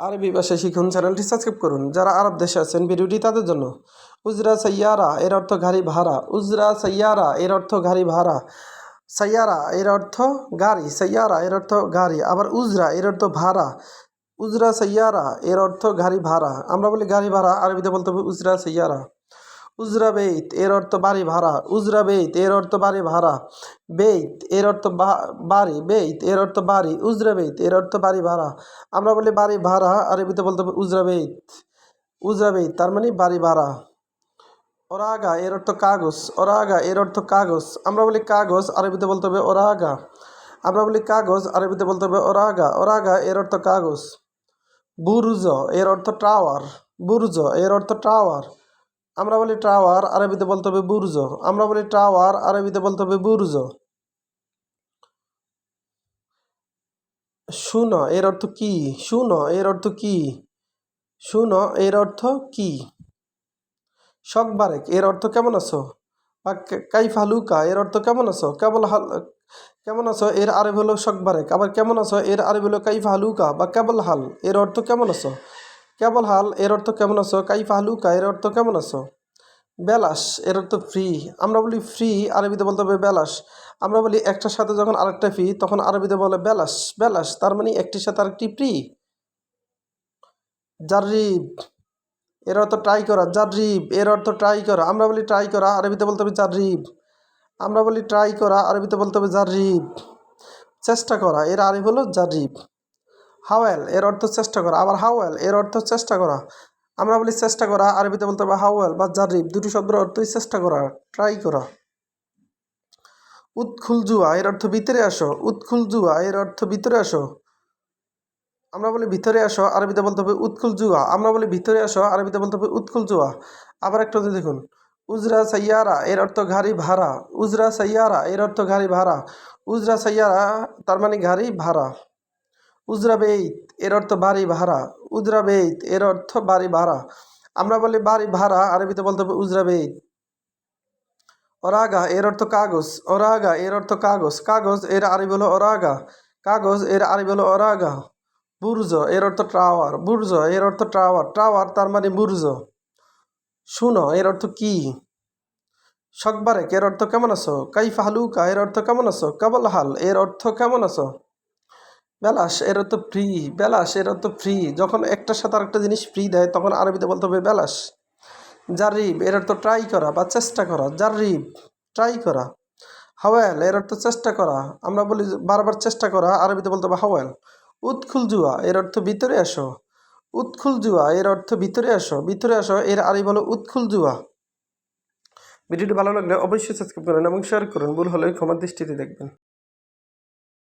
আরবি ভাষা শিখুন চ্যানেলটি সাবস্ক্রাইব করুন। যারা আরব দেশে আছেন, ভিডিওটি তাদের জন্য। উজরা সৈয়ারা এর অর্থ গাড়ি ভাড়া। উজরা সৈয়ারা এর অর্থ গাড়ি ভাড়া। সৈয়ারা এর অর্থ গাড়ি। সৈয়ারা এর অর্থ গাড়ি। আবার উজরা, এর অর্থ ভাড়া। উজরা সৈয়ারা এর অর্থ গাড়ি ভাড়া। আমরা বলি গাড়ি ভাড়া, আরবিতে বলতে হবে উজরা সাইয়ারা। উজরা বেইত এর অর্থ বাড়ি ভাড়া উজরা বেইত এর অর্থ বাড়ি ভাড়া বেইত এর অর্থ বাড়ি বেইত এর অর্থ বাড়ি উজরা বেইত এর অর্থ বাড়ি ভাড়া আমরা বলি বাড়ি ভাড়া আরবিতে বলতে হবে উজরা বেইত উজরা বেইত তার মানে বাড়ি ভাড়া ওরাগা এর অর্থ কাগজ ওরাগা এর অর্থ কাগজ আমরা বলি কাগজ আরবিতে বলতে হবে ওরাগা আমরা বলি কাগজ আরবিতে বলতে হবে ওরাগা ওরাগা এর অর্থ কাগজ বুরুজ এর অর্থ টাওয়ার বুরুজ এর অর্থ টাওয়ার আমরা বলি টাওয়ার, আরবিতে বলতে হবে বুরুজ। আমরা বলি টাওয়ার, আরবিতে বলতে হবে বুরুজ। শুনো, এর অর্থ কি? শুনো, এর অর্থ কি? শুনো, এর অর্থ কি? বারেক, এর অর্থ কেমন আছো? বা কে- কাইফ হালুকা এর অর্থ কেমন আছো? কেবল হাল, কেমন আছো? এর আরবি হলো বারেক। আবার কেমন আছো? এর আরবি হলো কাইফ হালুকা বা কেবল হাল, এর অর্থ কেমন আছো? কেবল হাল, এর অর্থ কেমন আছো? কাইফ হালুকা, এর অর্থ কেমন আছো? বেলাস এর অর্থ ফ্রি আমরা বলি ফ্রি আরবিতে বলতে হবে বেলাস আমরা বলি একটার সাথে যখন আরেকটা ফ্রি তখন আরবিতে বলে বেলাস বেলাস তার মানে একটির সাথে আরেকটি ফ্রি জারিব এর অর্থ ট্রাই করা। জারিব এর অর্থ ট্রাই করা। আমরা বলি ট্রাই করা, আরবিতে বলতে হবে জারিব আমরা বলি ট্রাই করা, আরবিতে বলতে হবে জারিব চেষ্টা করা, এর আরবি হলো জারিব হাওয়েল, এর অর্থ চেষ্টা করা। আবার হাওয়েল, এর অর্থ চেষ্টা করা। আমরা বলি চেষ্টা করা, আরবিতে বলতে হবে হাওয়েল বা জারিব। দুটি শব্দের অর্থই চেষ্টা করা ট্রাই করা। উৎখুল জুয়া, এর অর্থ ভিতরে আসো। উৎখুল জুয়া, এর অর্থ ভিতরে আসো। আমরা বলি ভিতরে আসো, আরবিতে বলতে হবে উৎকুল জুয়া। আমরা বলি ভিতরে আসো, আরবিতে বলতে হবে উৎকুল জুয়া। আবার একটা দেখুন, উজরা সাইয়ারা, এর অর্থ গাড়ি ভাড়া। উজরা সাইয়ারা, এর অর্থ গাড়ি ভাড়া। উজরা সাইয়ারা, তার মানে গাড়ি ভাড়া। উজরা বেইত এর অর্থ বাড়ি ভাড়া উজরা বেইত এর অর্থ বাড়ি ভাড়া আমরা বলি বাড়ি ভাড়া আরবিতে বলতে হবে উজরা বেইত ওরাগা এর অর্থ কাগজ ওরাগা এর অর্থ কাগজ কাগজ এর আরবি হলো ওরাগা কাগজ এর আরবি হলো ওরাগা বুর্জ এর অর্থ টাওয়ার বুর্জ এর অর্থ টাওয়ার টাওয়ার তার মানে বুর্জ শুনো এর অর্থ কি সকবারেক এর অর্থ কেমন আছো কাইফ হালুকা এর অর্থ কেমন আছো কেবল হাল এর অর্থ কেমন আছো বেলাস এর অর্থ ফ্রি বেলাস এর অর্থ ফ্রি যখন একটার সাথে আরেকটা জিনিস ফ্রি দেয়, তখন আরবিতে বলতে হবে বেলাস জারিব এর অর্থ ট্রাই করা বা চেষ্টা করা। জারিব ট্রাই করা। হাওয়াল এর অর্থ চেষ্টা করা। আমরা বলি বারবার চেষ্টা করা, আরবিতে বলতে হবে হাওয়েল। উৎখুল জুয়া, এর অর্থ ভিতরে আসো। উৎখুল জুয়া, এর অর্থ ভিতরে আসো। ভিতরে আসো, এর আরবি হলো উৎখুল জুয়া। ভিডিওটি ভালো লাগলে অবশ্যই সাবস্ক্রাইব করুন এবং শেয়ার করুন। ভুল হলে ক্ষমার দৃষ্টিতে দেখবেন।